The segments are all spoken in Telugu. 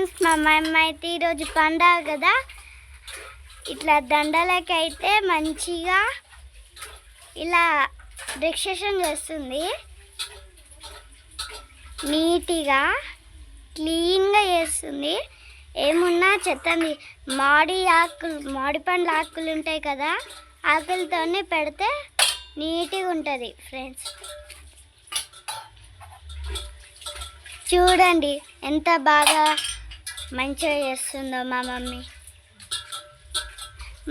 ఫ్రెండ్స్ మా మమ్మ అయితే ఈరోజు పండగ కదా. ఇట్లా దండలకి అయితే మంచిగా ఇలా డెకరేషన్ చేస్తుంది. నీట్గా క్లీన్గా చేస్తుంది. ఏమున్నా చెత్తంది మాడి ఆకులు మాడి పండ్ల ఆకులు ఉంటాయి కదా ఆకులతోనే పెడితే నీట్గా ఉంటుంది ఫ్రెండ్స్. చూడండి ఎంత బాగా మంచిగా చేస్తుందో మా మమ్మీ.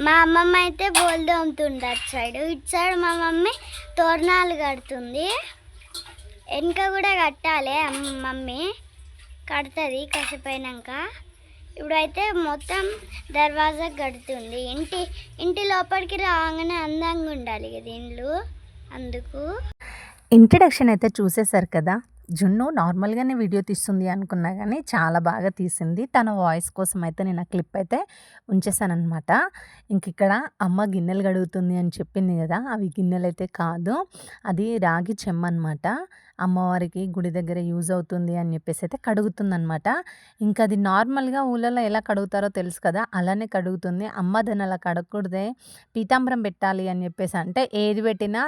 మా అమ్మమ్మ అయితే బోల్ తోముతుంది అటు సైడ్. ఇటు సైడ్ మా మమ్మీ తోరణాలు కడుతుంది. వెనుక కూడా కట్టాలి మమ్మీ. కడుతుంది కసిపోయినాక. ఇప్పుడైతే మొత్తం దర్వాజా కడుతుంది. ఇంటి ఇంటి లోపలికి రాగానే అందంగా ఉండాలి కదా ఇండ్లు. అందుకు. ఇంట్రడక్షన్ అయితే చూసేశారు కదా? జున్ను నార్మల్గానే వీడియో తీస్తుంది అనుకున్నా కానీ చాలా బాగా తీసింది. తన వాయిస్ కోసం అయితే నేను ఆ క్లిప్ అయితే ఉంచేసానమాట ఇంక ఇక్కడ అమ్మ గిన్నెలు కడుగుతుంది అని చెప్పింది కదా అవి గిన్నెలు అయితే కాదు. అది రాగి చెమ్మ అనమాట అమ్మవారికి గుడి దగ్గర యూజ్ అవుతుంది అని చెప్పేసి అయితే కడుగుతుందనమాట ఇంకా అది నార్మల్గా ఊళ్ళలో ఎలా కడుగుతారో తెలుసు కదా అలానే కడుగుతుంది. అమ్మ దాన్ని అలా కడగకూడదే పీతాంబరం పెట్టాలి అని చెప్పేసి అంటే ఏది పెట్టినా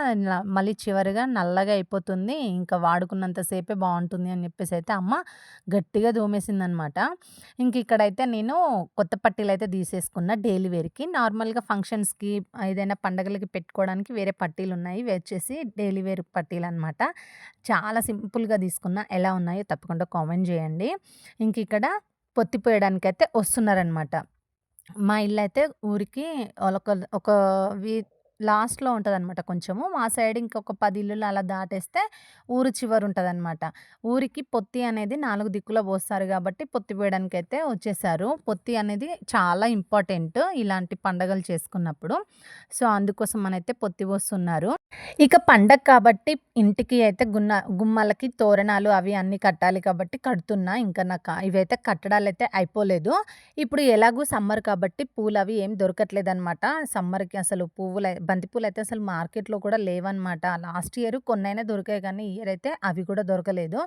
మళ్ళీ చివరిగా నల్లగా అయిపోతుంది ఇంకా వాడుకున్నంతసేపే బాగుంటుంది అని చెప్పేసి అయితే అమ్మ గట్టిగా దోమేసిందనమాట ఇంక ఇక్కడైతే నేను కొత్త పట్టీలు అయితే తీసేసుకున్న డైలీ వేర్కి. నార్మల్గా ఫంక్షన్స్కి ఏదైనా పండగలకి పెట్టుకోవడానికి వేరే పట్టీలు ఉన్నాయి వచ్చేసి డైలీ వేర్ పట్టీలు అనమాట చాలా సింపుల్గా తీసుకున్న. ఎలా ఉన్నాయో తప్పకుండా కామెంట్ చేయండి. ఇంక ఇక్కడ పొత్తిపోయడానికి అయితే వస్తున్నారనమాట మా ఇల్లు అయితే ఊరికి ఒక ఒక వీ లాస్ట్లో ఉంటుందన్నమాట కొంచెము. మా సైడ్ ఇంకొక పది ఇల్లులు అలా దాటేస్తే ఊరు చివరి ఉంటుంది అనమాట ఊరికి పొత్తి అనేది నాలుగు దిక్కులో పోస్తారు కాబట్టి పొత్తి వేయడానికి అయితే వచ్చేసారు. పొత్తి అనేది చాలా ఇంపార్టెంట్ ఇలాంటి పండగలు చేసుకున్నప్పుడు. సో అందుకోసం మనైతే పొత్తి పోస్తున్నారు. ఇక పండగ కాబట్టి ఇంటికి అయితే గున్న గుమ్మలకి తోరణాలు అవి అన్నీ కట్టాలి కాబట్టి కడుతున్నా. ఇంకా నాకు ఇవైతే కట్టడాలు అయితే అయిపోలేదు. ఇప్పుడు ఎలాగూ సమ్మర్ కాబట్టి పూలు అవి ఏం దొరకట్లేదు అనమాట సమ్మర్కి అసలు పువ్వులు బంతిపూలు అయితే అసలు మార్కెట్లో కూడా లేవన్నమాట లాస్ట్ ఇయర్ కొన్నైనా దొరికాయి కానీ ఇయర్ అయితే అవి కూడా దొరకలేదు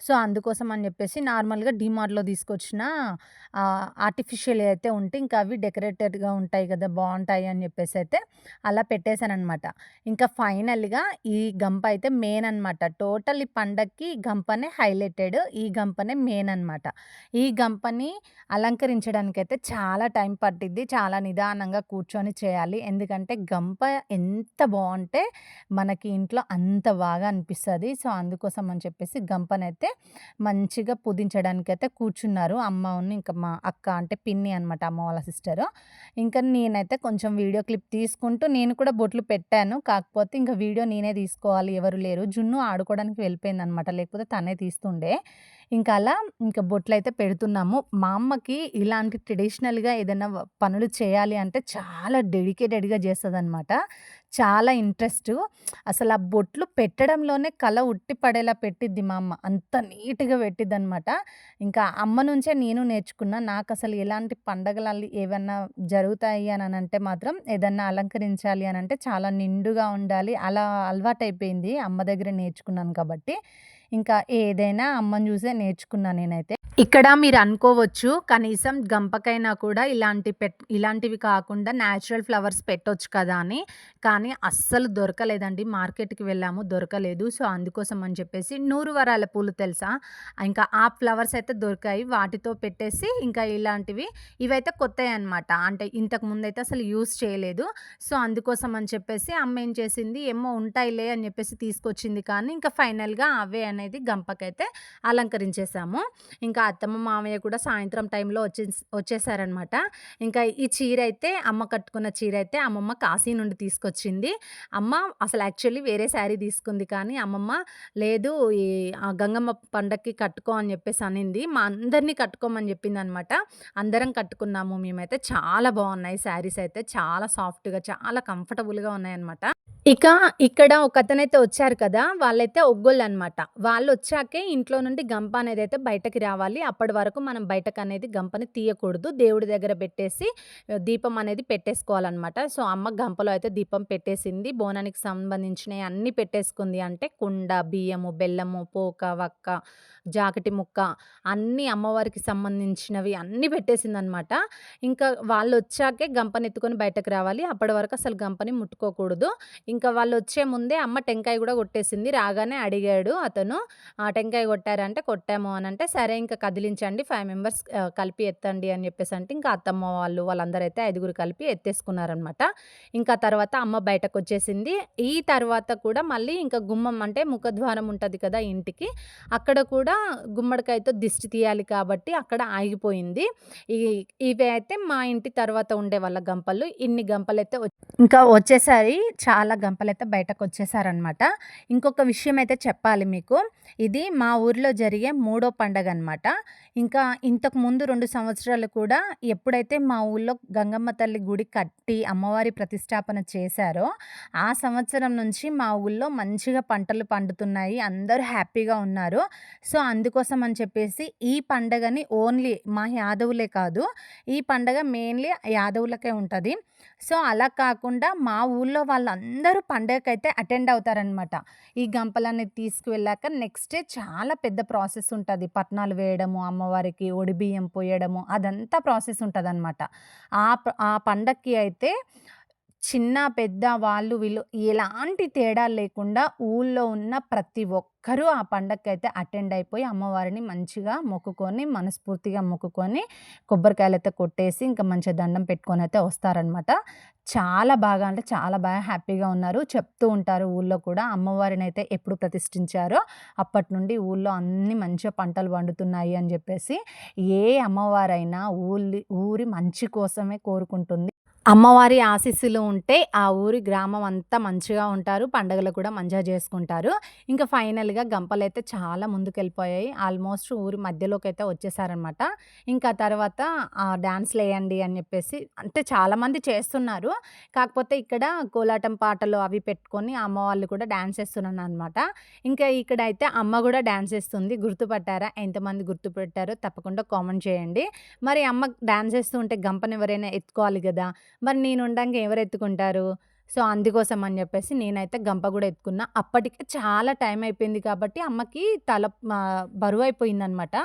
సో అందుకోసం అని చెప్పేసి నార్మల్గా డిమార్ట్లో తీసుకొచ్చిన ఆర్టిఫిషియల్ అయితే ఉంటే ఇంకా అవి డెకరేటెడ్గా ఉంటాయి కదా బాగుంటాయి అని చెప్పేసి అయితే అలా పెట్టేశానమాట ఇంకా ఫైనల్‌గా ఈ గంప అయితే మెయిన్ అనమాట. టోటల్ ఈ పండక్కి గంపనే హైలైటెడ్. ఈ గంపనే మెయిన్ అనమాట. ఈ గంపని అలంకరించడానికైతే చాలా టైం పట్టిద్ది. చాలా నిదానంగా కూర్చొని చేయాలి. ఎందుకంటే గంప ఎంత బాగుంటే మనకి ఇంట్లో అంత బాగా అనిపిస్తుంది సో, అందుకోసం అని చెప్పేసి గంపనైతే మంచిగా పూజించడానికైతే కూర్చున్నారు. అమ్మ ఇంకా మా అక్క అంటే పిన్ని అనమాట అమ్మ వాళ్ళ సిస్టరు. ఇంకా నేనైతే కొంచెం వీడియో క్లిప్ తీసుకుంటూ నేను కూడా బొట్లు పెట్టాను. కాకపోతే ఇంకా వీడియో నేనే తీసుకోవాలి ఎవరు లేరు. జున్ను ఆడుకోవడానికి వెళ్ళిపోయింది అనమాట లేకపోతే తనే తీస్తుండే. ఇంకా అలా ఇంకా బొట్లు అయితే పెడుతున్నాము. మా అమ్మకి ఇలాంటి ట్రెడిషనల్‌గా ఏదైనా పనులు చేయాలి అంటే చాలా డెడికేటెడ్‌గా చేస్తుంది అనమాట చాలా ఇంట్రెస్ట్ అసలు ఆ బొట్లు పెట్టడంలోనే కళ ఉట్టి పడేలా పెట్టిద్ది మా అమ్మ. అంత నీట్‌గా పెట్టిద్ది అనమాట ఇంకా అమ్మ నుంచే నేను నేర్చుకున్నా. అసలు ఎలాంటి పండగలు ఏమన్నా జరుగుతాయి అని అంటే మాత్రం ఏదన్నా అలంకరించాలి అని అంటే చాలా నిండుగా ఉండాలి. అలా అలవాటైపోయింది అమ్మ దగ్గర నేర్చుకున్నాను కాబట్టి. ఇంకా ఏదైనా అమ్మని చూసే నేర్చుకున్నా నేనైతే. ఇక్కడ మీరు అనుకోవచ్చు కనీసం గంపకైనా కూడా ఇలాంటి పెట్ ఇలాంటివి కాకుండా న్యాచురల్ ఫ్లవర్స్ పెట్టొచ్చు కదా అని. కానీ అస్సలు దొరకలేదండి. మార్కెట్‌కి వెళ్ళాము దొరకలేదు. సో, అందుకోసం అని చెప్పేసి నూరు వరాల పూలు తెలుసా? ఇంకా ఆ ఫ్లవర్స్ అయితే దొరికాయి. వాటితో పెట్టేసి ఇంకా ఇలాంటివి ఇవైతే కొత్తయనమాట. అంటే ఇంతకు ముందైతే అసలు యూస్ చేయలేదు. సో, అందుకోసం అని చెప్పేసి అమ్మ ఏం చేసింది ఏమో ఉంటాయిలే అని చెప్పేసి తీసుకొచ్చింది కానీ ఇంకా ఫైనల్‌గా అవే అనేది గంపకైతే అలంకరించేసాము. ఇంకా అత్తమ్మ, మామయ్య కూడా సాయంత్రం టైంలో వచ్చే వచ్చేసారనమాట. ఇంకా ఈ చీర అయితే అమ్మ కట్టుకున్న చీర అయితే అమ్మమ్మ కాశీ నుండి తీసుకొచ్చింది. అమ్మ అసలు యాక్చువల్లీ వేరే శారీ తీసుకుంది కానీ అమ్మమ్మ లేదు ఈ ఆ గంగమ్మ పండక్కి కట్టుకో అని చెప్పేసి అనింది. మా అందరిని కట్టుకోమని చెప్పిందనమాట. అందరం కట్టుకున్నాము మేమైతే. చాలా బాగున్నాయి శారీస్ అయితే. చాలా సాఫ్ట్‌గా చాలా కంఫర్టబుల్‌గా ఉన్నాయన్నమాట. ఇక ఇక్కడ ఒక అతనైతే వచ్చారు కదా! వాళ్ళైతే ఒగ్గోళ్ళు అనమాట వాళ్ళు వచ్చాకే ఇంట్లో నుండి గంప అనేది అయితే బయటకి రావాలి. అప్పటి వరకు మనం బయటకు అనేది గంపని తీయకూడదు. దేవుడి దగ్గర పెట్టేసి దీపం అనేది పెట్టేసుకోవాలన్నమాట సో, అమ్మ గంపలో అయితే దీపం పెట్టేసింది. బోనానికి సంబంధించినవి అన్నీ పెట్టేసుకుంది. అంటే కుండ, బియ్యము, బెల్లము, పోక, వక్క, జాకెటి ముక్క అన్నీ అమ్మవారికి సంబంధించినవి అన్నీ పెట్టేసింది అనమాట ఇంకా వాళ్ళు వచ్చాకే గంపనెత్తుకొని బయటకు రావాలి. అప్పటి వరకు అసలు గంపని ముట్టుకోకూడదు. ఇంకా వాళ్ళు వచ్చే ముందే అమ్మ టెంకాయ కూడా కొట్టేసింది. రాగానే అడిగాడు అతను. "టెంకాయ కొట్టారంటే కొట్టాము అని అంటే "సరే ఇంకా కదిలించండి ఫైవ్ మెంబర్స్ కలిపి ఎత్తండి" అని చెప్పేసి అంటే ఇంకా అత్తమ్మ వాళ్ళు వాళ్ళందరైతే ఐదుగురు కలిపి ఎత్తేసుకున్నారనమాట. ఇంకా తర్వాత అమ్మ బయటకు వచ్చేసింది ఈ తర్వాత కూడా మళ్ళీ ఇంకా గుమ్మం అంటే ముఖద్వారం ఉంటుంది కదా ఇంటికి, అక్కడ కూడా గుమ్మడికాయతో దిష్టి తీయాలి కాబట్టి అక్కడ ఆగిపోయింది. ఈ ఇవి అయితే మా ఇంటి తర్వాత ఉండే వాళ్ళ గంపలు. ఇన్ని గంపలు అయితే ఇంకా వచ్చేసరి చాలా గంపలైతే బయటకొచ్చేసారనమాట. ఇంకొక విషయం అయితే చెప్పాలి మీకు. ఇది మా ఊర్లో జరిగే మూడో పండగ అనమాట ఇంకా ఇంతకు ముందు రెండు సంవత్సరాలు కూడా ఎప్పుడైతే మా ఊళ్ళో గంగమ్మ తల్లి గుడి కట్టి అమ్మవారి ప్రతిష్టాపన చేశారో, ఆ సంవత్సరం నుంచి మా ఊళ్ళో మంచిగా పంటలు పండుతున్నాయి. అందరూ హ్యాపీగా ఉన్నారు. సో, అందుకోసం అని చెప్పేసి ఈ పండగని ఓన్లీ మా యాదవులే కాదు, ఈ పండగ మెయిన్‌లీ యాదవులకే ఉంటుంది సో, అలా కాకుండా మా ఊళ్ళో వాళ్ళందరూ పండగకైతే అటెండ్ అవుతారనమాట. ఈ గంపలన్నీ తీసుకువెళ్ళాక నెక్స్ట్ డే చాలా పెద్ద ప్రాసెస్ ఉంటుంది పట్నాలు వేయడము, అమ్మవారికి ఒడిబియ్యం పోయడము అదంతా ప్రాసెస్ ఉంటదనమాట. ఆ ప ఆ పండక్కి అయితే చిన్న, పెద్ద, వాళ్ళు వీళ్ళు ఎలాంటి తేడా లేకుండా ఊళ్ళో ఉన్న ప్రతి ఒక్కరూ ఆ పండగకైతే అటెండ్ అయిపోయి అమ్మవారిని మంచిగా మొక్కుకొని, మనస్ఫూర్తిగా మొక్కుకొని, కొబ్బరికాయలైతే కొట్టేసి, ఇంకా మంచిగా దండం పెట్టుకొని అయితే వస్తారనమాట. చాలా బాగా అంటే చాలా బాగా హ్యాపీగా ఉన్నారు. చెప్తూ ఉంటారు ఊళ్ళో కూడా అమ్మవారినైతే ఎప్పుడు ప్రతిష్ఠించారో అప్పటి నుండి ఊళ్ళో అన్ని మంచిగా పంటలు పండుతున్నాయి అని చెప్పేసి ఏ అమ్మవారైనా ఊళ్ళి ఊరి మంచి కోసమే కోరుకుంటుంది. అమ్మవారి ఆశీస్సులు ఉంటే ఆ ఊరి గ్రామం అంతా మంచిగా ఉంటారు. పండుగలు కూడా మంచిగా చేసుకుంటారు ఇంకా ఫైనల్‌గా గంపలు అయితే చాలా ముందుకెళ్ళిపోయాయి. ఆల్మోస్ట్ ఊరి మధ్యలోకి అయితే వచ్చేసారనమాట. ఇంకా తర్వాత డ్యాన్స్లు వేయండి అని చెప్పేసి అంటే చాలామంది చేస్తున్నారు. కాకపోతే ఇక్కడ కోలాటం పాటలు అవి పెట్టుకొని అమ్మ వాళ్ళు కూడా వేస్తున్నాను అనమాట ఇంకా ఇక్కడైతే అమ్మ కూడా డ్యాన్స్ వేస్తుంది గుర్తుపట్టారా? ఎంతమంది గుర్తుపెట్టారో తప్పకుండా కామెంట్ చేయండి. మరి అమ్మ డ్యాన్స్ వేస్తూ ఉంటే గంపని ఎవరైనా ఎత్తుకోవాలి కదా మరి నేను ఉండంగా ఎవరు ఎత్తుకుంటారు? సో, అందుకోసం అని చెప్పేసి నేనైతే గంప కూడా ఎత్తుకున్నా. అప్పటికే చాలా టైం అయిపోయింది కాబట్టి అమ్మకి తల బరువు అయిపోయిందనమాట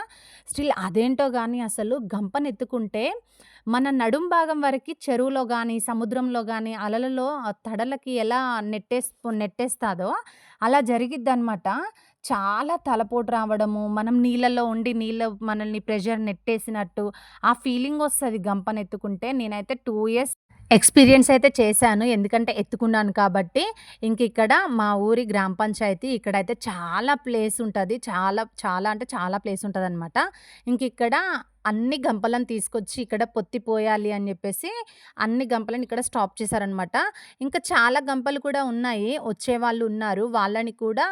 స్టిల్ అదేంటో కానీ అసలు గంపనెత్తుకుంటే మన నడుం భాగం వరకు చెరువులో కానీ సముద్రంలో కానీ అలలలో తడలకి ఎలా నెట్టేస్ నెట్టేస్తాదో అలా జరిగిద్దనమాట. చాలా తలపోటు రావడము, మనం నీళ్ళలో ఉండి నీళ్ళ మనల్ని ప్రెషర్ నెట్టేసినట్టు ఆ ఫీలింగ్ వస్తుంది గంపనెత్తుకుంటే. నేనైతే టూ ఇయర్స్ ఎక్స్‌పీరియన్స్ అయితే చేశాను. ఎందుకంటే ఎత్తుకున్నాను కాబట్టి. ఇంకిక్కడ మా ఊరి గ్రామ పంచాయతీ ఇక్కడైతే చాలా ప్లేస్ ఉంటుంది చాలా చాలా అంటే చాలా ప్లేస్ ఉంటుంది అనమాట ఇంకిక్కడ అన్ని గంపలను తీసుకొచ్చి ఇక్కడ పొత్తిపోయాలి అని చెప్పేసి అన్ని గంపలను ఇక్కడ స్టాప్ చేశారనమాట. ఇంకా చాలా గంపలు కూడా ఉన్నాయి. వచ్చే వాళ్ళు ఉన్నారు. వాళ్ళని కూడా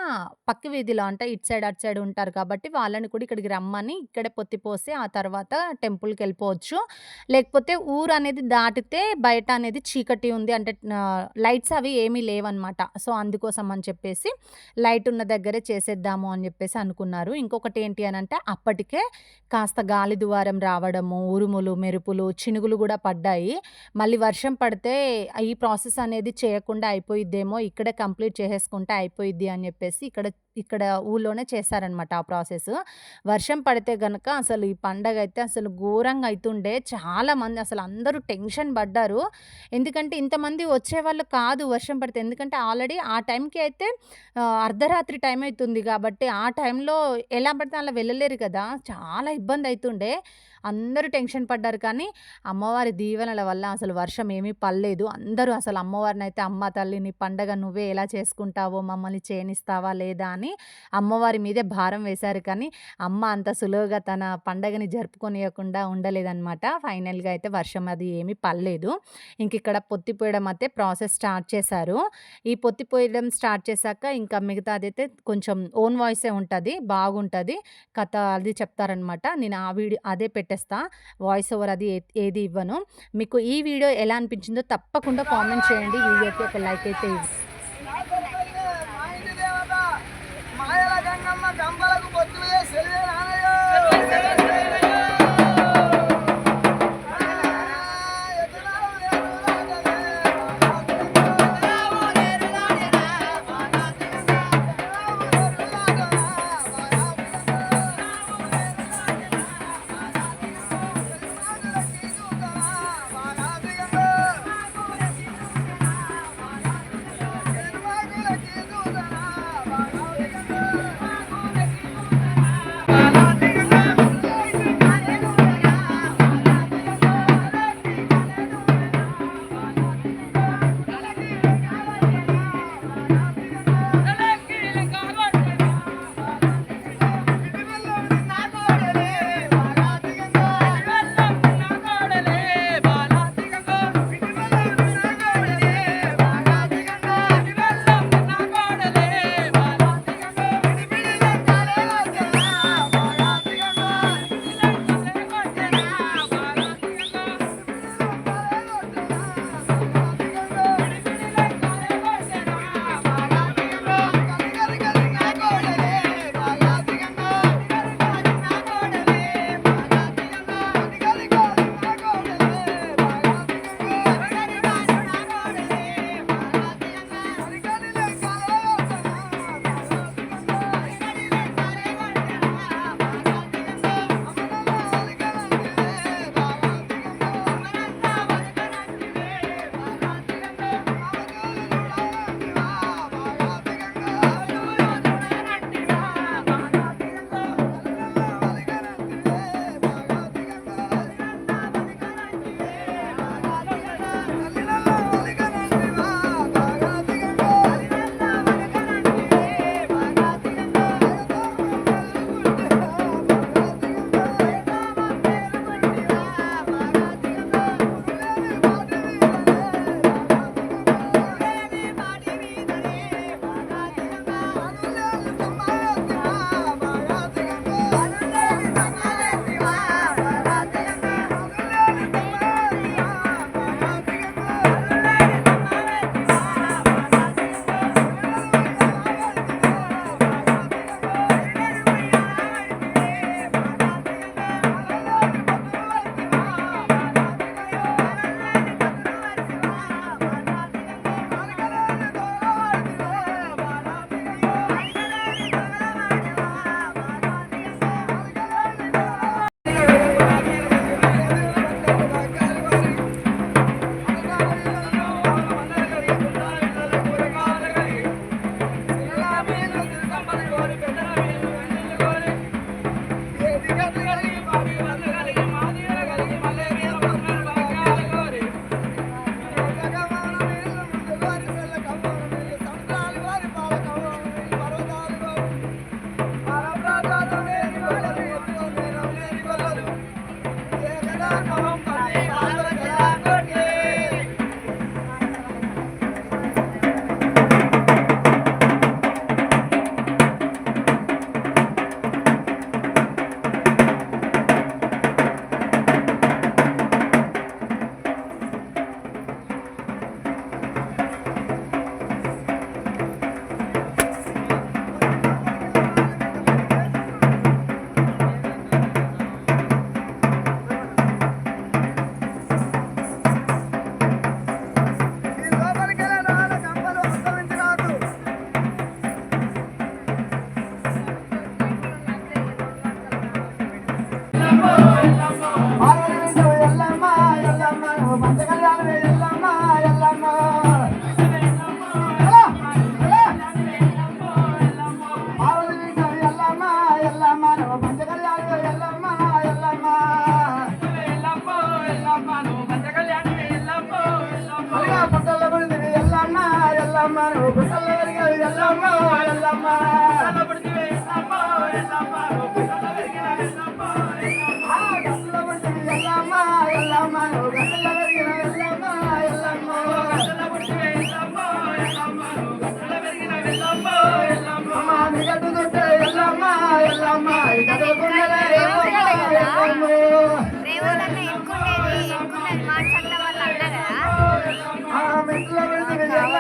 పక్క వీధిలో అంటే ఇటు సైడ్, అటు సైడ్ ఉంటారు కాబట్టి వాళ్ళని కూడా ఇక్కడికి రమ్మని ఇక్కడే పొత్తిపోసి ఆ తర్వాత టెంపుల్కి వెళ్ళిపోవచ్చు లేకపోతే ఊరు అనేది దాటితే బయట అనేది చీకటి ఉంది అంటే లైట్స్ అవి ఏమీ లేవనమాట. సో, అందుకోసం అని చెప్పేసి లైట్ ఉన్న దగ్గరే చేసేద్దాము అని చెప్పేసి అనుకున్నారు. ఇంకొకటి ఏంటి అని అంటే అప్పటికే కాస్త గాలి దువారం రావడము, ఉరుములు, మెరుపులు, చినుగులు కూడా పడ్డాయి. మళ్ళీ వర్షం పడితే ఈ ప్రాసెస్ అనేది చేయకుండా అయిపోయిద్దేమో, ఇక్కడే కంప్లీట్ చేసేసుకుంటే అయిపోయిద్ది అని చెప్పేసి ఇక్కడ ఇక్కడ ఊళ్ళోనే చేశారనమాట ఆ ప్రాసెస్. వర్షం పడితే గనక అసలు ఈ పండగ అయితే అసలు ఘోరంగా అవుతుండే చాలామంది అసలు అందరూ టెన్షన్ పడ్డారు. ఎందుకంటే ఇంతమంది వచ్చేవాళ్ళు కాదు వర్షం పడితే. ఎందుకంటే ఆల్రెడీ ఆ టైంకి అయితే అర్ధరాత్రి టైం అవుతుంది కాబట్టి ఆ టైంలో ఎలా పడితే అలా వెళ్ళలేరు కదా! చాలా ఇబ్బంది అవుతుండే అందరూ టెన్షన్ పడ్డారు కానీ అమ్మవారి దీవెనల వల్ల అసలు వర్షం ఏమీ పడలేదు. అందరూ అసలు అమ్మవారినైతే "అమ్మ తల్లిని పండగ నువ్వే ఎలా చేసుకుంటావో మమ్మల్ని చేయనిస్తావా లేదా" అని అమ్మవారి మీదే భారం వేశారు కానీ అమ్మ అంత సులువుగా తన పండగని జరుపుకొనియకుండా ఉండలేదన్నమాట ఫైనల్‌గా అయితే వర్షం అది ఏమీ పడలేదు. ఇంకిక్కడ పొత్తి పోయడం అయితే ప్రాసెస్ స్టార్ట్ చేశారు. ఈ పొత్తి పోయడం స్టార్ట్ చేశాక ఇంకా మిగతాదైతే కొంచెం ఓన్ వాయిసే ఉంటుంది బాగుంటుంది కథ అది చెప్తారనమాట. నేను ఆ వీడియో అదే పెట్టాను పెట్టేస్తా. వాయిస్ ఓవర్ అది ఏది ఇవ్వను. మీకు ఈ వీడియో ఎలా అనిపించిందో తప్పకుండా కామెంట్ చేయండి. వీడియోకి ఒక లైక్ అయితే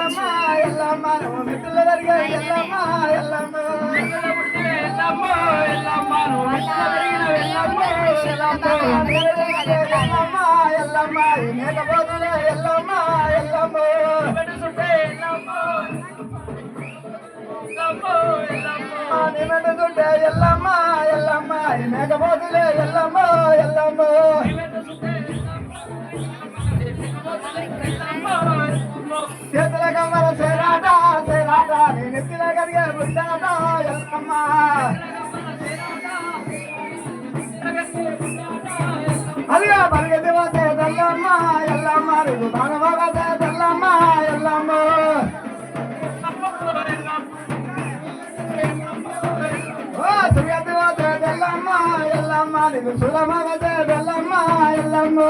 எல்லாமா எல்லாமா நம்ம மெட்டில் தான் இருக்க எல்லாமா எல்லாமா எல்லாமா எல்லாமா எல்லாமா எல்லாமா எல்லாமா மேல போதுல எல்லாமா எல்லாமா நிமிட துட்ட எல்லாமா எல்லாமா மேக போதுல எல்லாமா எல்லாமா எல்லாமா சேராடா சேராடா நினைக்கிற கரிய புண்டாடா எல்லம்மா. அலியா பல்கே தேவாதே எல்லம்மா எல்லம்மா இது பானவாதே எல்லம்மா எல்லம்மா. ஓ சுரியா தேவாதே எல்லம்மா எல்லம்மா இது சுலமாதே எல்லம்மா எல்லம்மா.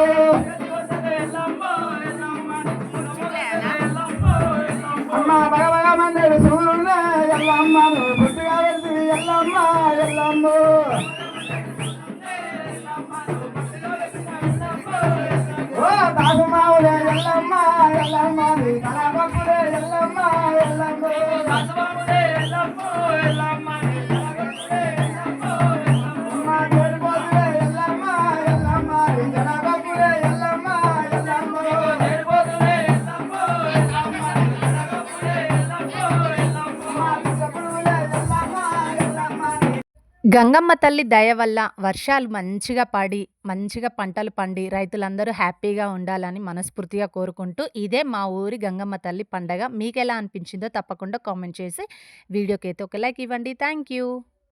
భగవగ మందిరి సూర్యుడే ఎల్లమ్మ నువ్వు పుట్టిగా వెళ్తుంది ఎల్లమ్మ ఎల్లమ్మ ఓ దాసుమావులే ఎల్లమ్మ ఎల్లమ్మ నీ కళాపప్పులే గంగమ్మ తల్లి దయ వల్ల వర్షాలు మంచిగా పడి మంచిగా పంటలు పండి రైతులందరూ హ్యాపీగా ఉండాలని మనస్ఫూర్తిగా కోరుకుంటూ ఇదే మా ఊరి గంగమ్మ తల్లి పండగ. మీకు ఎలా అనిపించిందో తప్పకుండా కామెంట్ చేసి వీడియోకి అయితే ఒక లైక్ ఇవ్వండి. Thank you.